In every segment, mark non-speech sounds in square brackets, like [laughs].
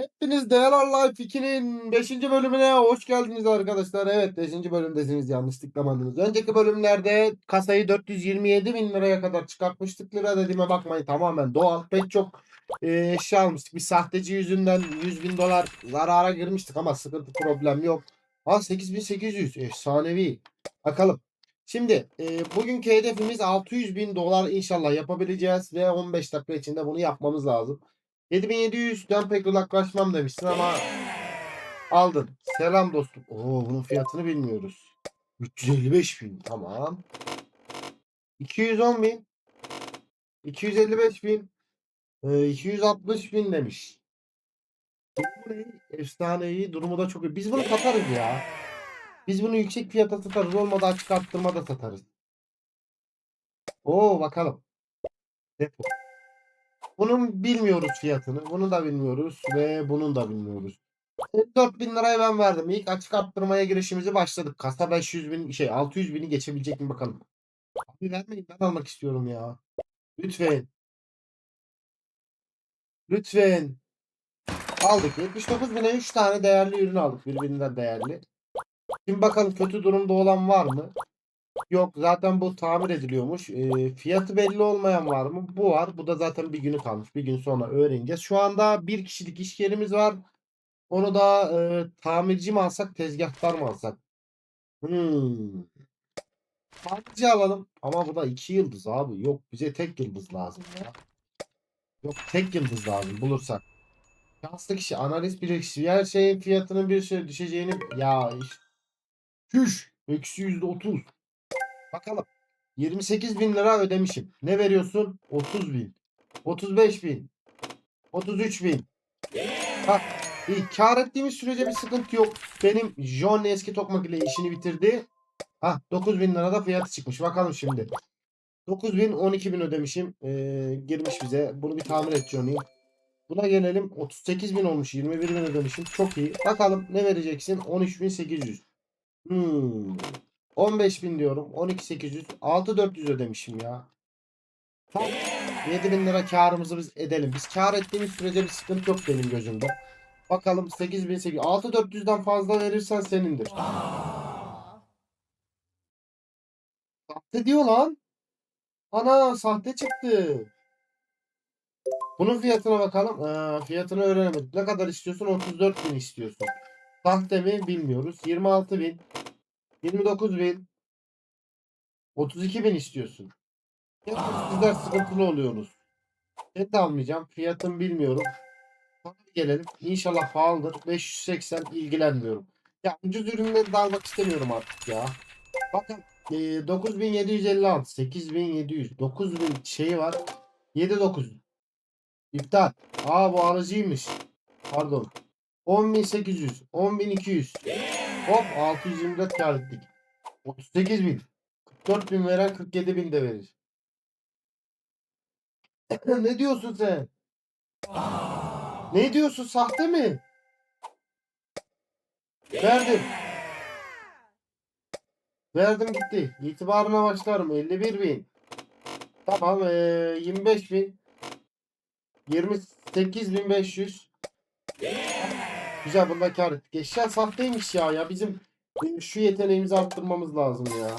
Hepiniz Değerli Life 2'nin 5. bölümüne hoş geldiniz arkadaşlar. Evet 5. bölümdesiniz yanlış tıklamadınız. Önceki bölümlerde kasayı 427 bin liraya kadar çıkartmıştık. Lira dediğime bakmayın tamamen doğal. Pek çok e, eşya almıştık. Bir sahteci yüzünden 100 bin dolar zarara girmiştik ama sıkıntı problem yok. Ha 8800 efsanevi. Bakalım. Şimdi e, bugünkü hedefimiz 600 bin dolar inşallah yapabileceğiz ve 15 dakika içinde bunu yapmamız lazım. 7700'den pek uzaklaşmam demişsin ama aldın. Selam dostum. Oo bunun fiyatını bilmiyoruz. 355 bin. Tamam. 210 bin. 255 bin. Ee, 260 bin demiş. Durumu ne? Efsaneyi durumu da çok iyi. Biz bunu satarız ya. Biz bunu yüksek fiyata satarız. Olmadı açık arttırma da satarız. Oo bakalım. Depo. Bunun bilmiyoruz fiyatını. Bunu da bilmiyoruz ve bunun da bilmiyoruz. 4000 liraya ben verdim. İlk açık arttırmaya girişimizi başladık. Kasa 500 bin şey 600 bini geçebilecek mi bakalım. Abi vermeyin ben almak istiyorum ya. Lütfen. Lütfen. Aldık. 79 bine 3 tane değerli ürün aldık. Birbirinden değerli. Şimdi bakalım kötü durumda olan var mı? Yok zaten bu tamir ediliyormuş. E, fiyatı belli olmayan var mı? Bu var. Bu da zaten bir günü kalmış. Bir gün sonra öğreneceğiz. Şu anda bir kişilik iş yerimiz var. Onu da e, tamirci mi alsak, tezgahtar mı alsak? Hmm. Tamirci alalım. Ama bu da iki yıldız abi. Yok bize tek yıldız lazım ya. Yok tek yıldız lazım bulursak. Şanslı kişi, analiz bir kişi. Her şeyin fiyatının bir şey düşeceğini... Ya işte. Hüş. Eksi yüzde otuz. Bakalım. 28 bin lira ödemişim. Ne veriyorsun? 30 bin. 35 bin. 33 bin. Bak. Kar ettiğimiz sürece bir sıkıntı yok. Benim John eski tokmak ile işini bitirdi. Ha 9 bin lira da fiyatı çıkmış. Bakalım şimdi. 9 bin 12 bin ödemişim. Ee, girmiş bize. Bunu bir tamir et Johnny. Buna gelelim. 38 bin olmuş. 21 bin ödemişim. Çok iyi. Bakalım ne vereceksin? 13 bin 800. Hmm. 15 bin diyorum. 12.800. 6.400 ödemişim ya. Tam 7 bin lira karımızı biz edelim. Biz kar ettiğimiz sürece bir sıkıntı yok benim gözümde. Bakalım 8800. 6.400'den fazla verirsen senindir. Sahte diyor lan. Ana sahte çıktı. Bunun fiyatına bakalım. Ee, fiyatını öğrenemedik. Ne kadar istiyorsun? 34 bin istiyorsun. Sahte mi bilmiyoruz. 26 bin. 29 bin. 32 bin istiyorsun. Sizler sıkıntılı oluyorsunuz. Ben de almayacağım. Fiyatını bilmiyorum. Sana gelelim. İnşallah pahalıdır. 580 ilgilenmiyorum. Ya ucuz ürünleri de almak istemiyorum artık ya. Bakın e, 9756 8700 9000 şeyi var. 7900 İptal. Aa bu alıcıymış. Pardon. 10800 10200 Hop 624 kar ettik. 38 bin. 44 bin veren 47 bin de verir. [clears throat] ne diyorsun sen? Ne diyorsun sahte mi? Verdim. Verdim gitti. İtibarına başlarım. 51 bin. Tamam ee, 25 bin. 28 bin 500. Güzel bunda kar ettik. Eşya sahteymiş ya. Ya bizim şu yeteneğimizi arttırmamız lazım ya.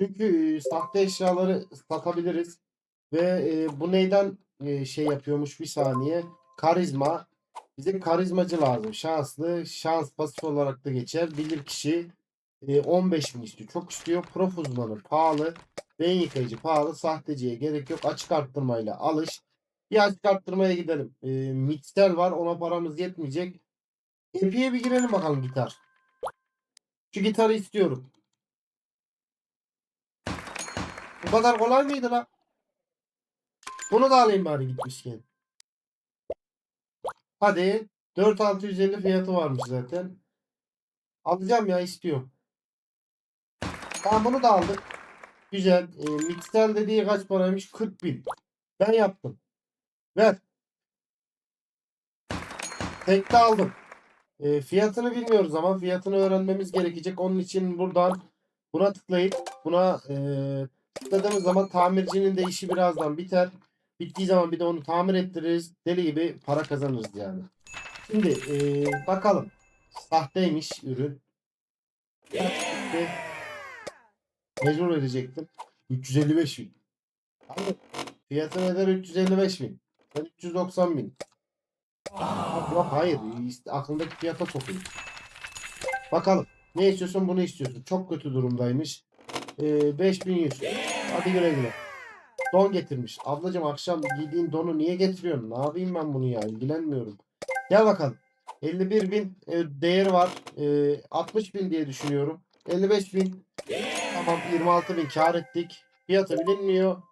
Çünkü e, sahte eşyaları satabiliriz. Ve e, bu neyden e, şey yapıyormuş bir saniye. Karizma. Bize karizmacı lazım. Şanslı. Şans pasif olarak da geçer. Bilir kişi. E, 15 bin istiyor. Çok istiyor. Prof uzmanı pahalı. Beyin yıkayıcı pahalı. Sahteciye gerek yok. Açık arttırmayla alış. Bir açık arttırmaya gidelim. E, Mixtel var. Ona paramız yetmeyecek. MP'ye bir girelim bakalım gitar. Şu gitarı istiyorum. Bu kadar kolay mıydı lan? Bunu da alayım bari gitmişken. Hadi. 4650 fiyatı varmış zaten. Alacağım ya istiyorum. Tamam bunu da aldık. Güzel. E, Mixtel dediği kaç paraymış? 40 bin. Ben yaptım. Ver. Tekte aldım. E, fiyatını bilmiyoruz ama fiyatını öğrenmemiz gerekecek. Onun için buradan buna tıklayıp buna e, tıkladığımız zaman tamircinin de işi birazdan biter. Bittiği zaman bir de onu tamir ettiririz. Deli gibi para kazanırız yani. Şimdi eee, bakalım. Sahteymiş ürün. Gerçekten Mecbur verecektim. 355 bin. Abi fiyatı neden 355 bin? Ben 390 bin. Yok hayır. Aklındaki fiyata sokayım. Bakalım. Ne istiyorsun bunu istiyorsun. Çok kötü durumdaymış. Ee, 5100. Hadi güle güle. Don getirmiş. Ablacım akşam giydiğin donu niye getiriyorsun? Ne yapayım ben bunu ya? İlgilenmiyorum. Gel bakalım. 51 bin e, değeri var. E, 60 bin diye düşünüyorum. 55 bin. Tamam 26 bin kar ettik. Fiyatı bilinmiyor.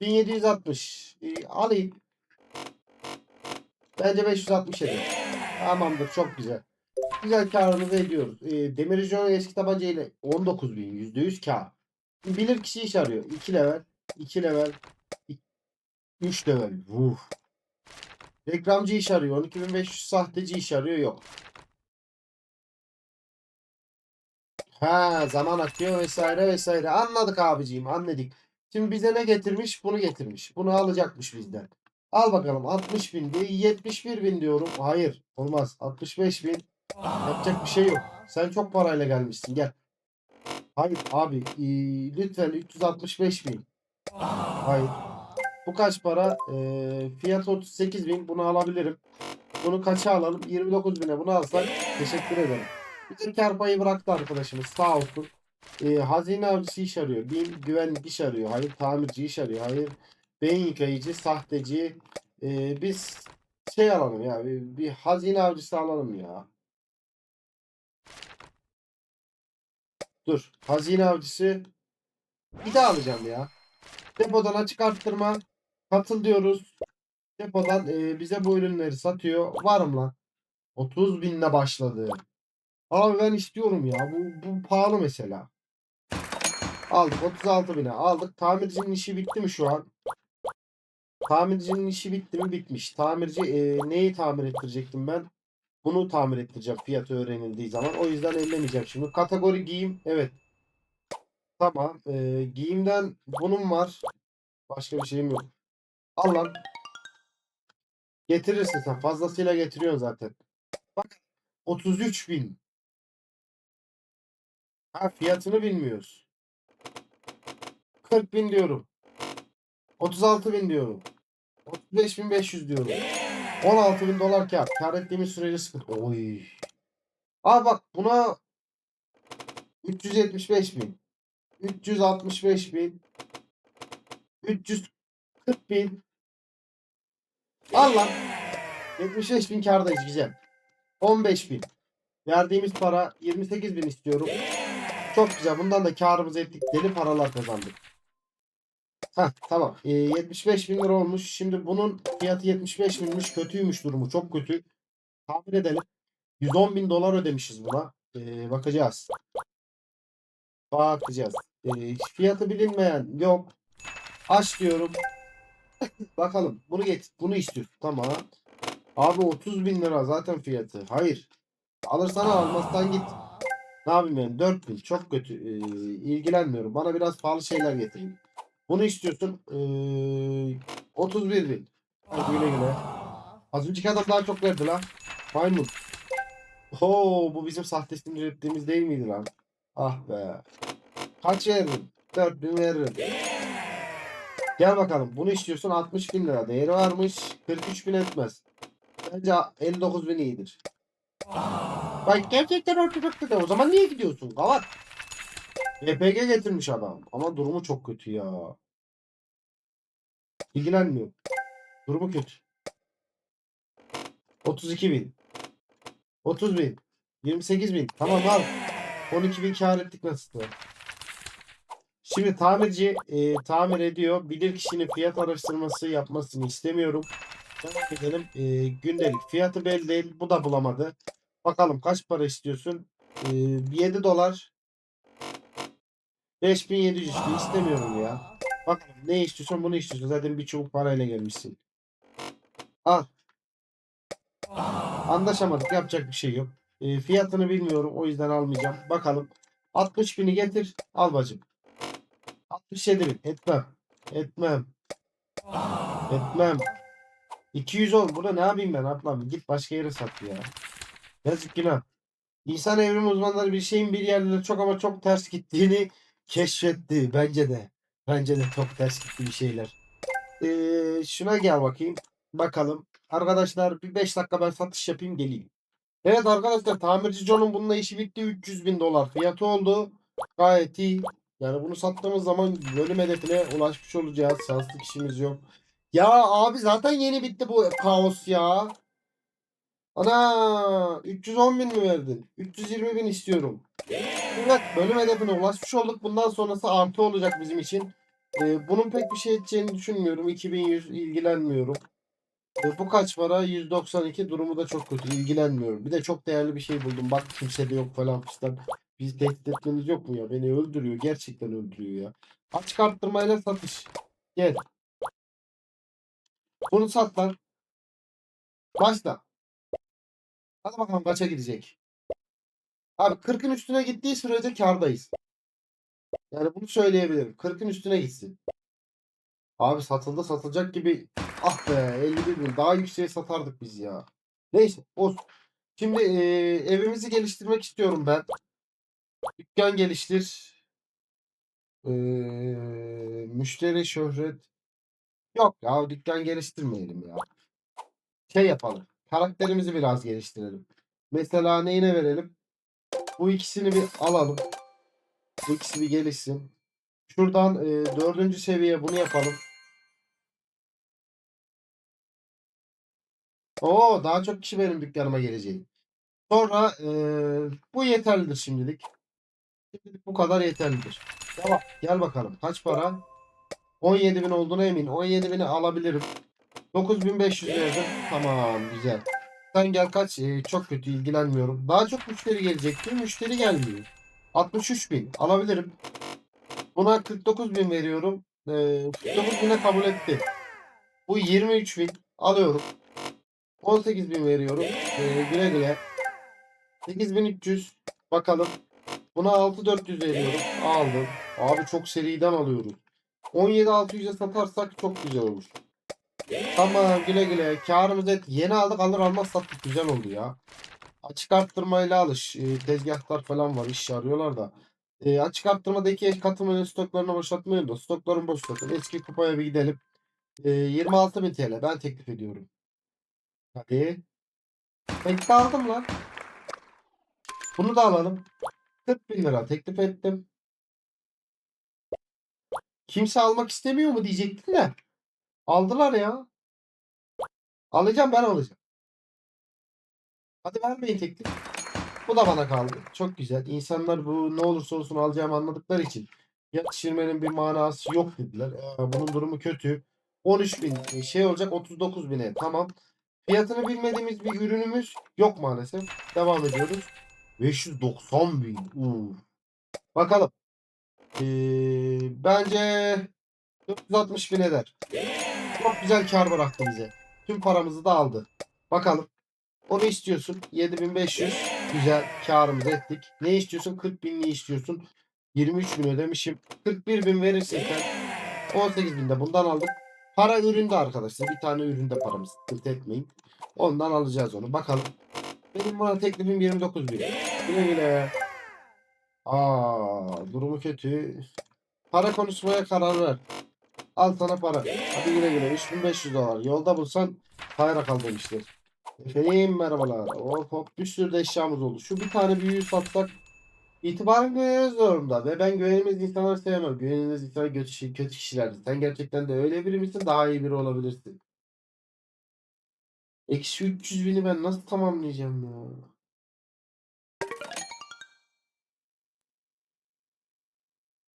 1760. E, alayım. Bence 560 eder. Tamamdır çok güzel. Güzel karımızı ediyoruz. E, Demirci'nin eski tabanca ile 19 bin. %100 kar. Bilir kişi iş arıyor. 2 level. 2 level. 3 level. Uf. Reklamcı iş arıyor. 12500 sahteci iş arıyor. Yok. Ha zaman akıyor vesaire vesaire. Anladık abiciğim anladık. Şimdi bize ne getirmiş? Bunu getirmiş. Bunu alacakmış bizden. Al bakalım 60 bin diye 71 bin diyorum. Hayır olmaz. 65 bin. Yapacak bir şey yok. Sen çok parayla gelmişsin gel. Hayır abi ee, lütfen 365 bin. Hayır. Bu kaç para? Ee, fiyat 38 bin. Bunu alabilirim. Bunu kaça alalım? 29 bine bunu alsak teşekkür ederim. Bizim kar payı bıraktı arkadaşımız sağ olsun. Ee, hazine avcısı iş arıyor. BİM güvenlik iş arıyor. Hayır tamirci iş arıyor. Hayır beyin yıkayıcı, sahteci. Ee, biz şey alalım ya. Bir, bir hazine avcısı alalım ya. Dur. Hazine avcısı bir daha alacağım ya. Depodan açık arttırma. Katıl diyoruz. Depodan e, bize bu ürünleri satıyor. Varım lan. 30 binle başladı. Abi ben istiyorum ya. Bu, bu pahalı mesela. Aldık 36 bine. Aldık. Tamircinin işi bitti mi şu an? Tamircinin işi bitti mi? Bitmiş. Tamirci e, neyi tamir ettirecektim ben? Bunu tamir ettireceğim fiyatı öğrenildiği zaman. O yüzden ellemeyeceğim şimdi. Kategori giyim. Evet. Tamam. E, giyimden bunun var. Başka bir şeyim yok. Al lan. Getirirsin sen. Fazlasıyla getiriyorsun zaten. Bak 33 bin. Ha fiyatını bilmiyoruz. 40 bin diyorum. 36 bin diyorum. 35 bin 500 diyorum. 16 bin dolar kar. Kar ettiğimiz sürece sıkıntı. Oy. Aa bak buna 375 bin. 365 bin. 340 bin. Al lan. 75 bin kardayız güzel. 15 bin. Verdiğimiz para 28 bin istiyorum. Çok güzel. Bundan da karımızı ettik. Deli paralar kazandık. Heh, tamam. Ee, 75 bin lira olmuş. Şimdi bunun fiyatı 75 binmiş. Kötüymüş durumu. Çok kötü. Tahmin edelim. 110 bin dolar ödemişiz buna. Ee, bakacağız. Bakacağız. Ee, fiyatı bilinmeyen yok. Aç diyorum. [laughs] Bakalım. Bunu get bunu istiyorsun. Tamam. Abi 30 bin lira zaten fiyatı. Hayır. Alırsan al, almazsan git. Ne yapayım ben? 4 bin. Çok kötü. Ee, ilgilenmiyorum. Bana biraz pahalı şeyler getirin. Bunu istiyorsun. Ee, 31 bin. Hadi güle güle. Az önceki adam daha çok verdi lan. Maymun. Oo bu bizim sahtesini ürettiğimiz değil miydi lan? Ah be. Kaç veririm? 4 bin veririm. Gel bakalım. Bunu istiyorsun 60 bin lira. Değeri varmış. 43 bin etmez. Bence 59 bin iyidir. Bak gerçekten ortalıkta da o zaman niye gidiyorsun? Kavat. RPG getirmiş adam. Ama durumu çok kötü ya. İlgilenmiyor. Durumu kötü. 32 bin. 30 bin. 28 bin. Tamam al. 12 bin kar ettik nasıl? Şimdi tamirci e, tamir ediyor. Bilir kişinin fiyat araştırması yapmasını istemiyorum. Devam. E, gündelik fiyatı belli değil. Bu da bulamadı. Bakalım kaç para istiyorsun? E, 7 dolar. 5700 istiyor. istemiyorum ya. Bakalım ne istiyorsun bunu istiyorsun. Zaten bir çubuk parayla gelmişsin. Al. Anlaşamadık. Yapacak bir şey yok. E, fiyatını bilmiyorum. O yüzden almayacağım. Bakalım. 60 bini getir. Al bacım. 67 bin. Etmem. Etmem. Etmem. 210. Burada ne yapayım ben ablam? Git başka yere sat ya. Yazık günah. İnsan evrimi uzmanları bir şeyin bir yerlere çok ama çok ters gittiğini keşfetti. Bence de. Bence de çok ters gitti bir şeyler. Ee, şuna gel bakayım. Bakalım. Arkadaşlar bir 5 dakika ben satış yapayım geleyim. Evet arkadaşlar tamirci John'un bununla işi bitti. 300 bin dolar fiyatı oldu. Gayet iyi. Yani bunu sattığımız zaman bölüm hedefine ulaşmış olacağız. Şanslı kişimiz yok. Ya abi zaten yeni bitti bu kaos ya. Ana 310 bin mi verdin? 320 bin istiyorum. Evet bölüm hedefine ulaşmış olduk. Bundan sonrası artı olacak bizim için. Ee, bunun pek bir şey edeceğini düşünmüyorum. 2100 ilgilenmiyorum. Ee, bu kaç para? 192 durumu da çok kötü. İlgilenmiyorum. Bir de çok değerli bir şey buldum. Bak kimse de yok falan fistan. Biz tehdit etmeniz yok mu ya? Beni öldürüyor. Gerçekten öldürüyor ya. Açık arttırmayla satış. Gel. Bunu sat lan. Başla. Hadi bakalım kaça gidecek. Abi 40'ın üstüne gittiği sürece kardayız. Yani bunu söyleyebilirim. 40'ın üstüne gitsin. Abi satıldı satılacak gibi. Ah be 51 bin. Daha yükseğe satardık biz ya. Neyse olsun. Şimdi e, evimizi geliştirmek istiyorum ben. Dükkan geliştir. E, müşteri şöhret. Yok ya dükkan geliştirmeyelim ya. Şey yapalım. Karakterimizi biraz geliştirelim. Mesela neyine verelim? Bu ikisini bir alalım. Bu ikisi bir gelişsin. Şuradan e, dördüncü seviye bunu yapalım. Oo daha çok kişi benim dükkanıma gelecek. Sonra e, bu yeterlidir şimdilik. Şimdilik bu kadar yeterlidir. Tamam gel bakalım. Kaç para? 17 bin olduğuna emin. 17 bini alabilirim. 9500 verdim. Tamam güzel. Sen gel kaç? E, çok kötü ilgilenmiyorum. Daha çok müşteri gelecekti. Müşteri gelmiyor. 63 bin alabilirim. Buna 49 bin veriyorum. E, 49 bine kabul etti. Bu 23 bin alıyorum. 18 bin veriyorum. Ee, güle güle. 8300 bakalım. Buna 6400 veriyorum. Aldım. Abi çok seriden alıyoruz. 17600'e satarsak çok güzel olur. Tamam güle güle. Karımız et. Yeni aldık alır almaz sattık. Güzel oldu ya. Açık arttırmayla alış. Ee, tezgahlar falan var. iş arıyorlar da. Ee, açık arttırmadaki eş katılmanın stoklarını boşaltmayın da. Stoklarını boşaltın. Eski kupaya bir gidelim. Ee, 26.000 TL. Ben teklif ediyorum. Hadi. Tekli aldım lan. Bunu da alalım. 40 bin lira teklif ettim. Kimse almak istemiyor mu diyecektim de. Aldılar ya. Alacağım ben alacağım. Hadi vermeyin teklif. Bu da bana kaldı. Çok güzel. İnsanlar bu ne olursa olsun alacağımı anladıkları için yatıştırmanın bir manası yok dediler. Ee, bunun durumu kötü. 13 bin e, şey olacak 39 bine. Tamam. Fiyatını bilmediğimiz bir ürünümüz yok maalesef. Devam ediyoruz. 590 bin. Uu. Bakalım. Ee, bence 460 bin eder. Çok güzel kar bıraktı bize. Tüm paramızı da aldı. Bakalım. Onu istiyorsun. 7500. Güzel. Karımızı ettik. Ne istiyorsun? 40 bin ne istiyorsun? 23 bin ödemişim. 41 bin verirsen sen 18 bin de bundan aldık. Para üründe arkadaşlar. Bir tane üründe paramız. Sıkıntı etmeyin. Ondan alacağız onu. Bakalım. Benim buna teklifim 29 bin. Güle güle. Aa, durumu kötü. Para konuşmaya karar ver. Al sana para. Hadi güle güle. 3500 dolar. Yolda bulsan hayra kal demişler. Efendim merhabalar. Hop hop bir sürü de eşyamız oldu. Şu bir tane büyüğü satsak itibarım güvenilir zorunda. Ve ben güvenilmez insanları sevmem. Güvenilmez insanlar kötü, kişi- kötü kişilerdir. Sen gerçekten de öyle biri misin? Daha iyi biri olabilirsin. Eksi 300 bini ben nasıl tamamlayacağım ya?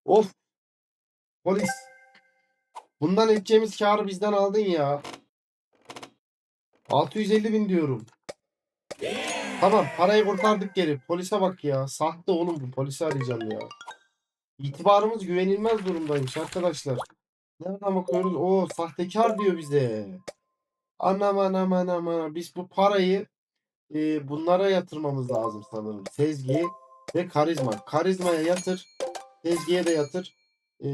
Of. Polis. Bundan edeceğimiz karı bizden aldın ya. 650 bin diyorum. Tamam parayı kurtardık geri. Polise bak ya. Sahte oğlum bu. Polisi arayacağım ya. İtibarımız güvenilmez durumdaymış arkadaşlar. Nereden bakıyoruz? O sahtekar diyor bize. Anam anam anam anam. Biz bu parayı e, bunlara yatırmamız lazım sanırım. Sezgi ve karizma. Karizmaya yatır. Sezgiye de yatır. E,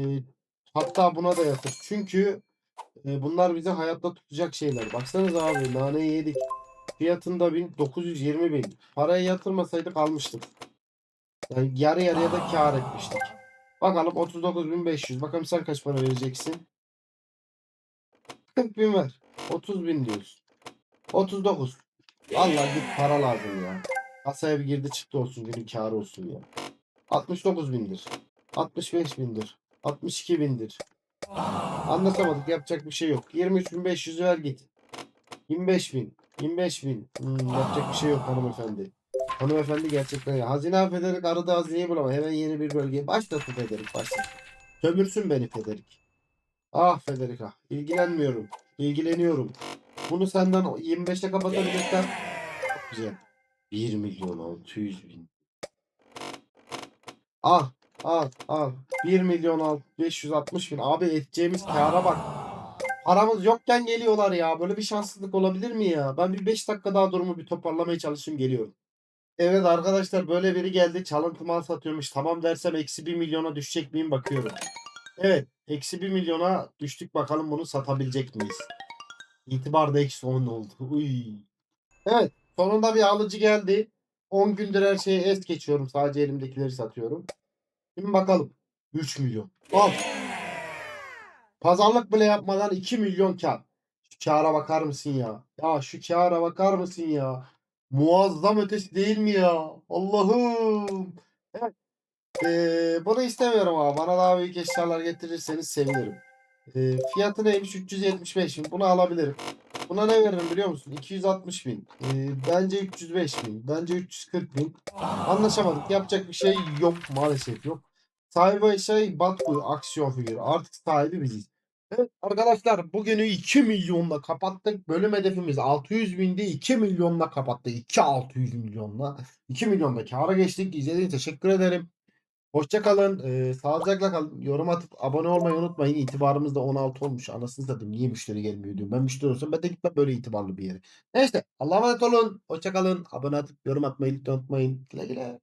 hatta buna da yatır. Çünkü E, bunlar bizi hayatta tutacak şeyler. Baksanıza abi naneyi yedik. Fiyatında 920 bin. Parayı yatırmasaydık almıştık. Yani yarı yarıya da kar etmiştik. Bakalım 39.500. Bakalım sen kaç para vereceksin? 40 bin ver. 30 bin diyorsun. 39. Vallahi git para lazım ya. Kasaya bir girdi çıktı olsun günün kârı olsun ya. 69 bindir. 65 bindir. 62 bindir. Anlatamadık yapacak bir şey yok. 23.500 ver git. 25 bin. 25 bin. Hmm, yapacak bir şey yok hanımefendi. Hanımefendi gerçekten ya. Hazine affederek aradığı hazineyi bulamam. Hemen yeni bir bölgeye başlasın Federik başlasın. Sömürsün beni Federik. Ah Federik ah. İlgilenmiyorum. İlgileniyorum. Bunu senden 25'e kapatabilirsen çok güzel. 1 milyon 600 bin. Al al al. 1 milyon al 560 bin. Abi edeceğimiz kâra bak. Paramız yokken geliyorlar ya. Böyle bir şanssızlık olabilir mi ya? Ben bir 5 dakika daha durumu bir toparlamaya çalışayım geliyorum. Evet arkadaşlar böyle biri geldi çalıntı mal satıyormuş. Tamam dersem eksi 1 milyona düşecek miyim bakıyorum. Evet eksi 1 milyona düştük bakalım bunu satabilecek miyiz? İtibar da eksi 10 oldu. Uy. Evet sonunda bir alıcı geldi. 10 gündür her şeye es geçiyorum. Sadece elimdekileri satıyorum. Şimdi bakalım. 3 milyon. Al. Pazarlık bile yapmadan 2 milyon kar. Şu kâra bakar mısın ya? Ya şu kâra bakar mısın ya? Muazzam ötesi değil mi ya? Allah'ım. Evet. Ee, bunu istemiyorum ama bana daha büyük eşyalar getirirseniz sevinirim. Ee, fiyatı neymiş? 375 bin. Bunu alabilirim. Buna ne veririm biliyor musun? 260 bin. Ee, bence 305 bin. Bence 340 bin. Anlaşamadık. Yapacak bir şey yok maalesef yok. Sahibi şey Batku aksiyon figürü. Artık sahibi biziz. Evet arkadaşlar bugünü 2 milyonla kapattık. Bölüm hedefimiz 600 bindi. 2 milyonla kapattık. 2 600 milyonla. 2 milyonla kâra geçtik. İzlediğiniz için teşekkür ederim. Hoşça kalın. Ee, sağlıcakla kalın. Yorum atıp abone olmayı unutmayın. İtibarımız da 16 olmuş. Anasını satayım. Niye müşteri gelmiyor diyorum. Ben müşteri olsam ben de gitmem böyle itibarlı bir yere. Neyse. Allah'a emanet olun. Hoşça kalın. Abone atıp yorum atmayı lütfen unutmayın. Güle güle.